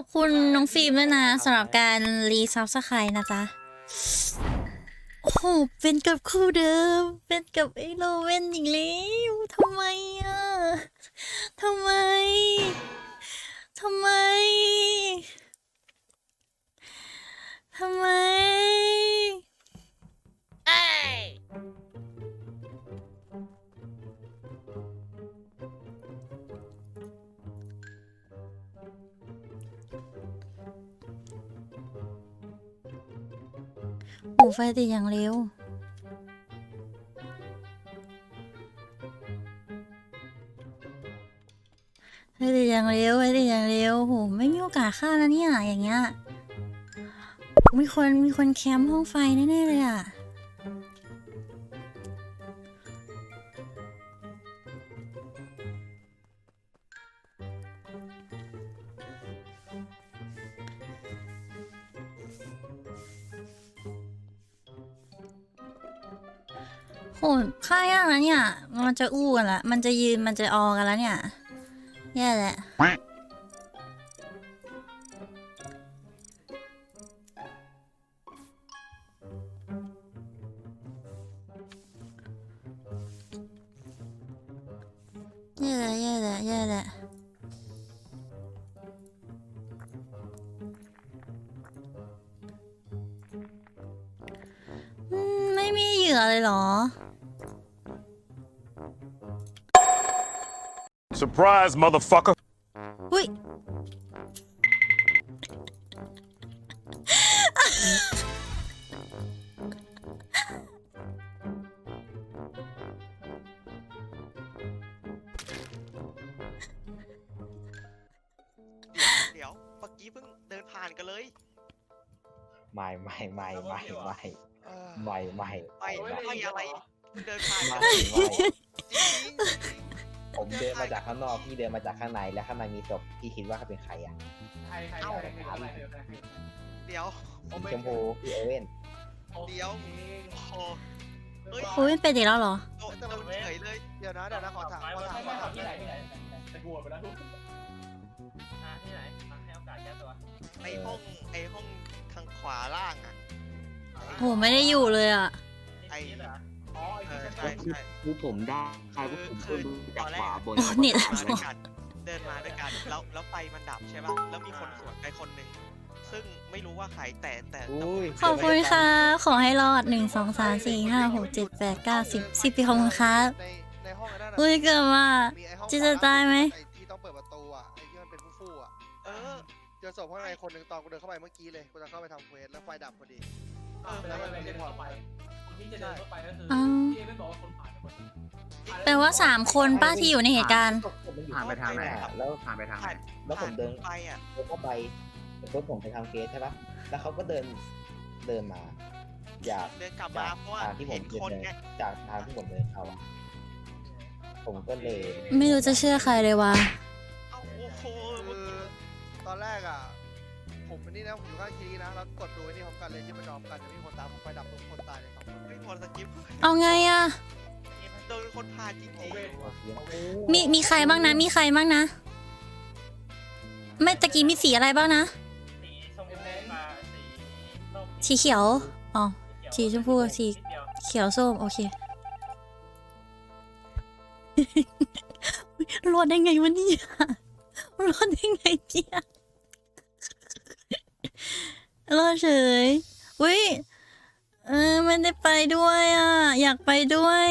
อบคุณน้องฟิล์มด้วยนะสำหรับการรีซับสไครต์นะจ๊ะ โอ้โหเป็นกับคู่เดิม เป็นกับไอ้โรเวนอีกแล้วทำไมอะทำไมทำไม โอ้ไฟติดอย่างเร็ว ไฟติดอย่างเร็วไฟติดอย่างเร็วโหไม่มีโอกาสฆ่าแล้วเนี่ย อย่างเงี้ย มีคนมีคนแคมป์ห้องไฟแน่ๆเลยอะ โหฆ่ายากแล้วเนี่ย มันจะอู้กันละ มันจะยืน มันจะออกันแล้วเนี่ย แย่แหละ แย่และแย่และแย่และอืมไม่มีเหยื่อเลยเหรอ Surprise, motherfucker. อุ้ยเดี๋ยวเมื่อกี้เพิ่งเดินผ่านกันเลยไม่ไม่ไม่ไม่ไม่เออไม่ไม่ไม่ไม่อะไรเดินผ่านไม่กันไม่จริง ผมเดินมาจากข้างนอกพี่เดินมาจากข้างในและข้างในมีศพพี่คิดว่าเขาเป็นใครอะใครใครใครใครใครใครใครเดี๋ยวชมพูพี่เอเว่นเดี๋ยวโอ้โหเฮ้ยอุ้ยเป็นอีกแล้วเหรอ โดนโดนเฉยเลยเดี๋ยวนะเดี๋ยวนะขอถามขอถามขอถามที่ไหนที่ไหนต่กลัวไปแล้วที่ไหนมาให้โอกาสแก้ตัวไอห้องไอห้องทางขวาล่างอะโหไม่ได้อยู่เลยอะไอเหร ออ๋อไอ้เอที่อใช่ใช่ใช่ใช่คือผมได้ใช่ว่าผมคืก็อดูตจากอนแรขกวาบนโอ้เนี่ย มาด้วยกันเดินมาด้วยกันแล้วแล้วไฟมันดับใช่ป่ะแล้วมีคนสวนไปคนหนึ่งซึ่งไม่รู้ว่าใครแต่แต่แต่อุ้ยขอบคุณค่ะ ขอให้รอดหนึ่งสองสามสี่ห้าหกเจ็ดแปดเก้าสิบสิบปีของคุณครับ ในในห้องนั้นอุ้ยเกิดมามีไอ้ห้องจะจะตายไหมไอ้ที่ต้องเปิดประตูอะไอ้ที่มันเป็นฟู่ๆอะเออ เจอศพข้างในคนหนึ่งตอนกูเดินเข้าไปเมื่อกี้เลยกูจะเข้าไปทำเควสแล้วไฟดับพอดี แล้วมันเป็นพอไป คนที่จะเดินเข้าไปก็คืออ้าวพี่ไม่บอกว่าคนผ่านไปคนแปลว่าสามคนป้าที่อยู่ในเหตุการณ์ผมมันอยู่ผ่านไปทางไหนอะแล้วผ่านไปทางไหนผ่านแล้วผมเดินไปอะผมก็ไปแล้วผมไปทำเกสใช่ปะแล้วเขาก็เดินเดินมาจากเดินกลับจามากเพราะว่าทางที่ผเห็มนเดิคนนไงจากทางที่ผมเดินเข้าอะผมก็เลยไม่รู้จะเชื่อใครเลยว่ะ เอ้าโอ้โหคือตอนแรกอะ ผมเป็นนี่นะผมอยู่ข้างคีนะแล้วกดดูไอ้นี่พร้อมกันเลยที่มันพร้อมกันจะมีคนตามผมไฟดับปุ๊บคนตายเลยสองคนไม่พอสกิปเอาไงอะโดนคนพาจริงมีมีใครบ้างนะ มีใครบ้างนะ ไม่ตะกี้มีสีอะไรบ้างนะสีชมพูมาสีส้มสีเขียว อ๋อ สีชมพูสีเขียวส้ม โอเครอดได้ไงวะเนี่ยรอดได้ไงเนี่ย รอดเฉยอุ้ยเออไม่ได้ไปด้วยอะ อยากไปด้วย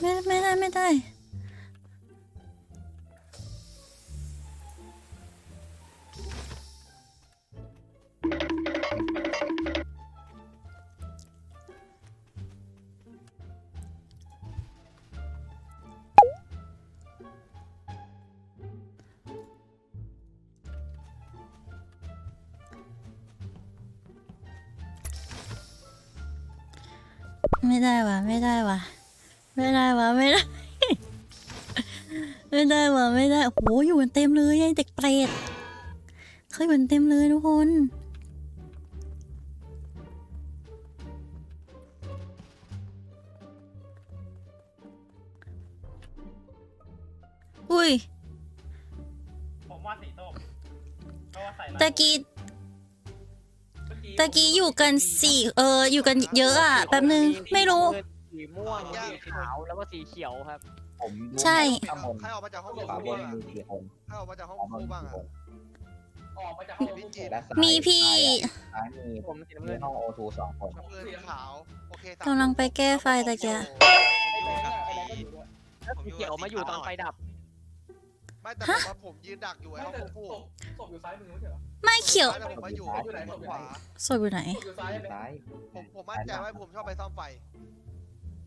ไม่ไม่ได้ไม่ได้ ไม่ได้วะไม่ได้วะไม่ได้วะไม่ได้ ไม่ได้วะไม่ได้โอ้โหอยู่กันเต็มเลยไอ้เด็กเปรตเขอยมันเต็มเลยทุกคนอุ้ยผมว่าสีส้มตะกี้ ตะกี้อยู่กันสี่เอออยู่กันเยอะอะแป๊บนึงไม่รู้ สีม่วงสีขาวแล้วก็สีเขียวครับ ผมดูใช่ข้างบนใครออกมาจากห้องขวาบคู่นบ้างอะมีสี่คนใครออกมาจากห้องขวาบนคู่บ้างสี่อะคนออกมาจากห้องพี่ผู้จีจีนและซ้ายมีพี่ซ้ายมีผมสีน้ำมีเงินห้องโอทูสองคน น้ำเงินขาวโอเคกำลังไปแก้ไฟตะเกียผมอยู่กับสีแล้วสีเขียวมาอยู่ตอนไฟดับ ไม่แต่ผมว่าผมยืนดักอยู่ไอ้ไม่ห้องแต่คู่ศพศพอยู่ซ้ายมือไม่ใช่เหรอไม่เขียวแต่ผมมาอยู่อยู่ไหนศพขวาศพอยู่ไหน ศพอยู่ซ้ายไหมซ้ายผมผมมั่นใจว่าผมชอบไปซ่อมไฟ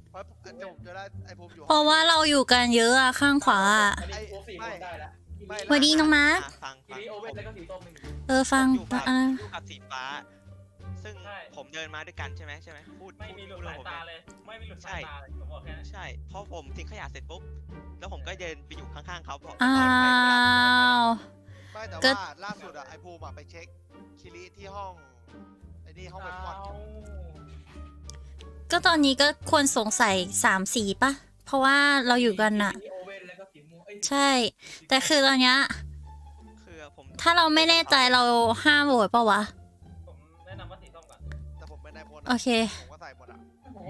เพราะเดี๋ยวผมจะได้ไอ้ผมอยู่เพราะว่าเราอยู่กันเยอะอะข้างขวาอะ อันนี้กูสี่คนได้แล้วไม่สวัสดีน้องมาร์คอะฟังทีฟังนี้โอเว่นแล้วก็สีส้มหนึ่ง เออฟังอยู่กับอะ อยู่กับสีฟ้า ซึ่งใช่ ผมเดินมาด้วยกันใช่ไหมใช่ไหมพูดไม่มีหลุดพูสายผมตานะเลย ไม่มีหลุดสายตาเลยผมบอกแค่นั้นใช่เพราะผมทิ้งขยะเสร็จปุ๊บ แล้วผมก็เดินไปอยู่ข้างๆเขาเพราะอ้าตอนไฟมันดับวไม่แต่ก็ ว่าล่าสุดอะไอ้ภูมิอะไปเช็คคิริที่ห้องไอ้นี่ห้องเว็บพอดก็ตอนนี้ก็ควรสงสัยสามสีปะเพราะว่าเราอยู่กันอะมีโอเว่นแล้วก็สีม่วงเอ้ยใช่ แต่คือตอนเนี้ยคือผมถ้าเราไม่แน่ใจเราห้ามโหวตปะวะผมแนะนำว่าสีส้มก่อนแต่ผมเป็นนายพลโอเค ผมก็ใส่หมดอะ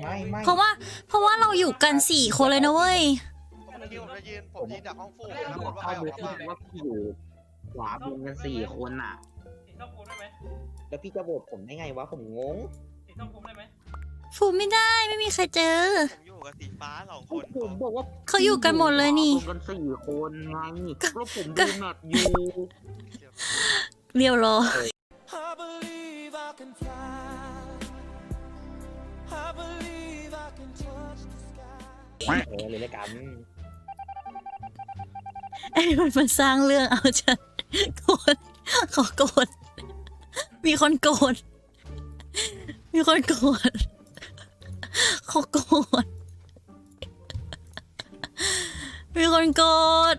ไม่ไม่เพราะว่าเพราะว่าเราอยู่กันสี่คนเลยนะเว้ยผมเมื่อกี้ผมจะยืนผมยืนดักห้องฟูแล้วผมว่าใครเข้าออกดูมาที่บ้างว่าพี่อยู่ขวาบนกันสี่คนอะ สีส้มพูดได้ไหมแล้วพี่จะโหวตผมได้ไงวะผมงงสีส้มพูดได้ไหมฟูไม่ได้ไม่มีใครเจอ ผมอยู่กับสีฟ้าสองคนผมบอกว่าเขาอยู่กันหมดเลยนี่ขวาบกันสี่คนไงแล้วผมดูแมปอยู่ เรียวรอ เออเลยละกันไอ้มันมาสร้างเรื่องเอาฉันโกรธขอโกรธมีคนโกรธมีคนโกรธขอโกรธมีคนโกรธ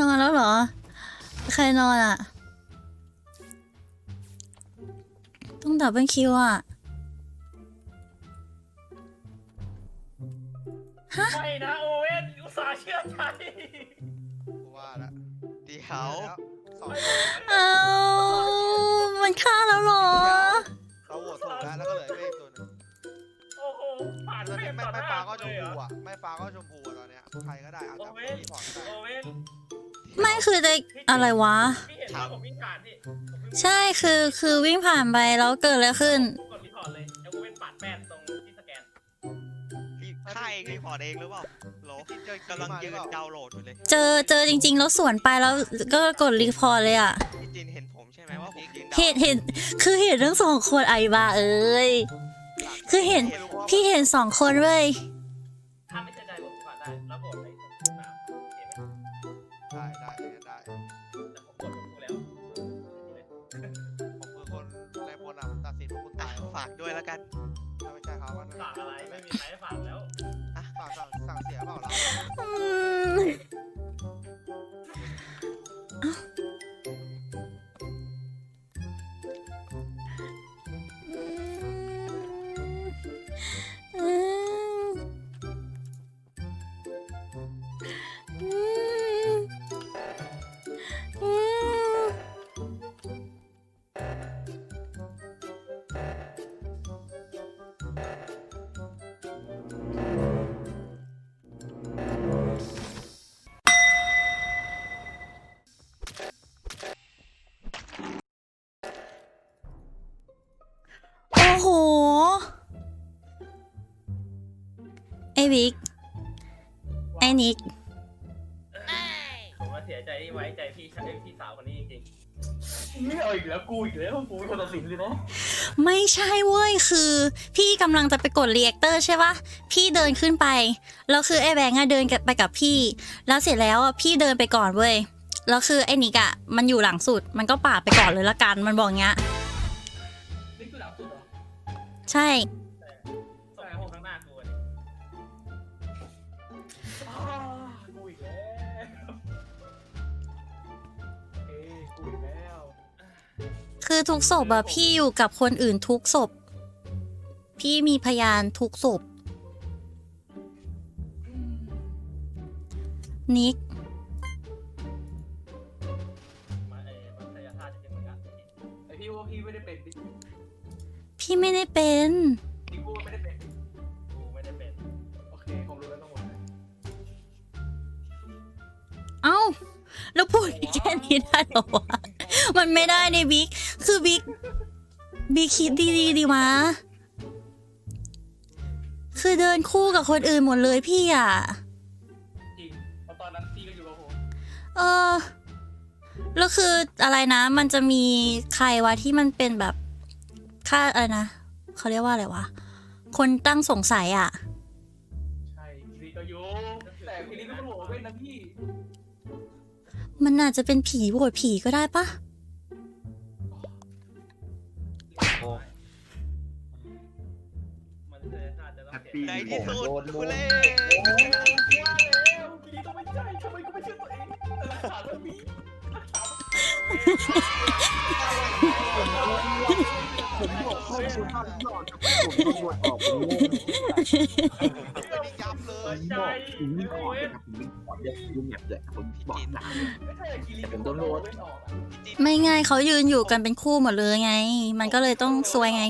นอนแล้วเหรอ ใครนอนอะต้องดับเบิลคิวอะไม่นะโอเว่นอุตส่าห์เชื่อใจกูว่าละเดี๋ยวสองเอามันฆ่าแล้วเหรอ เราโหวตถูกแล้วแล้วก็เหลือเวกตัวหนึงโอ้โหผ่านตอนเฟรนี้มไม่ต่อหไม่น้าฟ้าก็ชเลมยเหรพูอ อะไม่ฟ้าก็ชมพูอะตอนเนี้ยใครก็ได้อาจจะโอเว่นรีพอร์ตก็ได้โอเว่น ไม่คือจะอะไรวะ พี่เห็นว่าผมวิ่งผ่านพี่ผมวิ่งใช่คือคือวิ่งผ่านไปแล้วเกิดอะไรขึ้น กดรีพอร์ตเลยแล้วโอเว่นปัดแป้นตรงที่สแกนรีค่ายเองรีพอร์ตเองหรือเปล่าโหลพี่เจอกำลังมาหยืรือนเปล่าดาวน์โหลดอยู่เลยเจอเจอจริง ๆ แล้วสวนไปแล้วก็กดรีพอร์ตเลยอะพี่จินเห็นผมใช่ไหมว่าผมยืนดาวเห็นเห็นคือเห็นทั้งสองคนไอ้บ้าเอ้ย คือเห็นไม่รู้ว่าพี่เห็นสองคนเว้ย ได้ได้ได้ได้ แต่ผมกดผมพูดแล้วผมคือคนนายพลอะผมตัดสินว่าคุณอะตายฝากด้วยแล้วกันถ้าไม่ใช่เขามันฝากอะไรไม่มีใครให้ฝากแล้วฝากสั่งสั่งเสียเปล่าเราอืมอื โอ้โห ไอ้บิ๊กไอ้นิก ผมมาเสียใจที่ไว้ใจพี่ชายพี่สาวคนนี้จริงๆไม่เอาอีกแล้วกูอีกแล้วกูเป็นคนตัดสินเลยนะไม่ใช่เว้ยคือ พี่กำลังจะไปกดเรียกเตอร์ใช่ปะพี่เดินขึ้นไปแล้วคือไอ้แบงค์อะเดินกับไปกับพี่ แล้วเสร็จแล้วอะพี่เดินไปก่อนเว้ยแล้วคือไอ้นิกอะมันอยู่หลังสุด มันก็ปาดไปก่อนเลยละกันมันบอกอย่างเงี้ยนี่ ใช่ ส่งผข้างหน้ากูเลยอ้กูอีกแล้วเอ้กูอีกแล้วคือทุกศพอะพี่อยู่กับคนอื่นทุกศพ พี่มีพยานทุกศพนิก พี่ไม่ได้เป็น พี่กูไม่ได้เป็นกูไม่ได้เป็น โอเคผมรู้แล้วต้องหมดเลยเอ้า แล้วพูดแค่นี้ได้เหรอวะ มันไม่ได้ในบิ๊ก คือบิ๊ก บิ๊กคิดดีๆดีวะ คือเดินคู่กับคนอื่นหมดเลยพี่อะ จริงเพราะตอนนั้นพี่ก็อยู่กับผมเออ แล้วคืออะไรนะ มันจะมีใครวะที่มันเป็นแบบ ค่าอะไรนะเขาเรียกว่าอะไรวะ คนตั้งสงสัยอะ ใช่พี่ก็อยู่แต่พี่นี่ก็หัวเว้นนะพี่มันอาจจะเป็นผีโหวตผีก็ได้ปะมันศัยศาสตร์จะต้องแฮปเสียปี้ในที่สุดโดนโดกูนเล่ว่าแล้วพี่นี่ต้องไม่ใจทำไมกูไม่เชื่อตัวเองแต่หลักฐานมันมีหลักฐานมั จะไปผมโดนบวชออกผมงงไม่ได้ยับเลผยมบอกผมวิ่งออกเลยครับผมวิ่งออเดี๋ยวยุ่งเดี๋ยวผมบอกหนักไม่ใช่คีรีแต่ผมโดนโดนเว้นออกอะไม่ไงเขายืนอยู่กันเป็นคู่หมดเลยไง มันก็เลยต้องซวยไง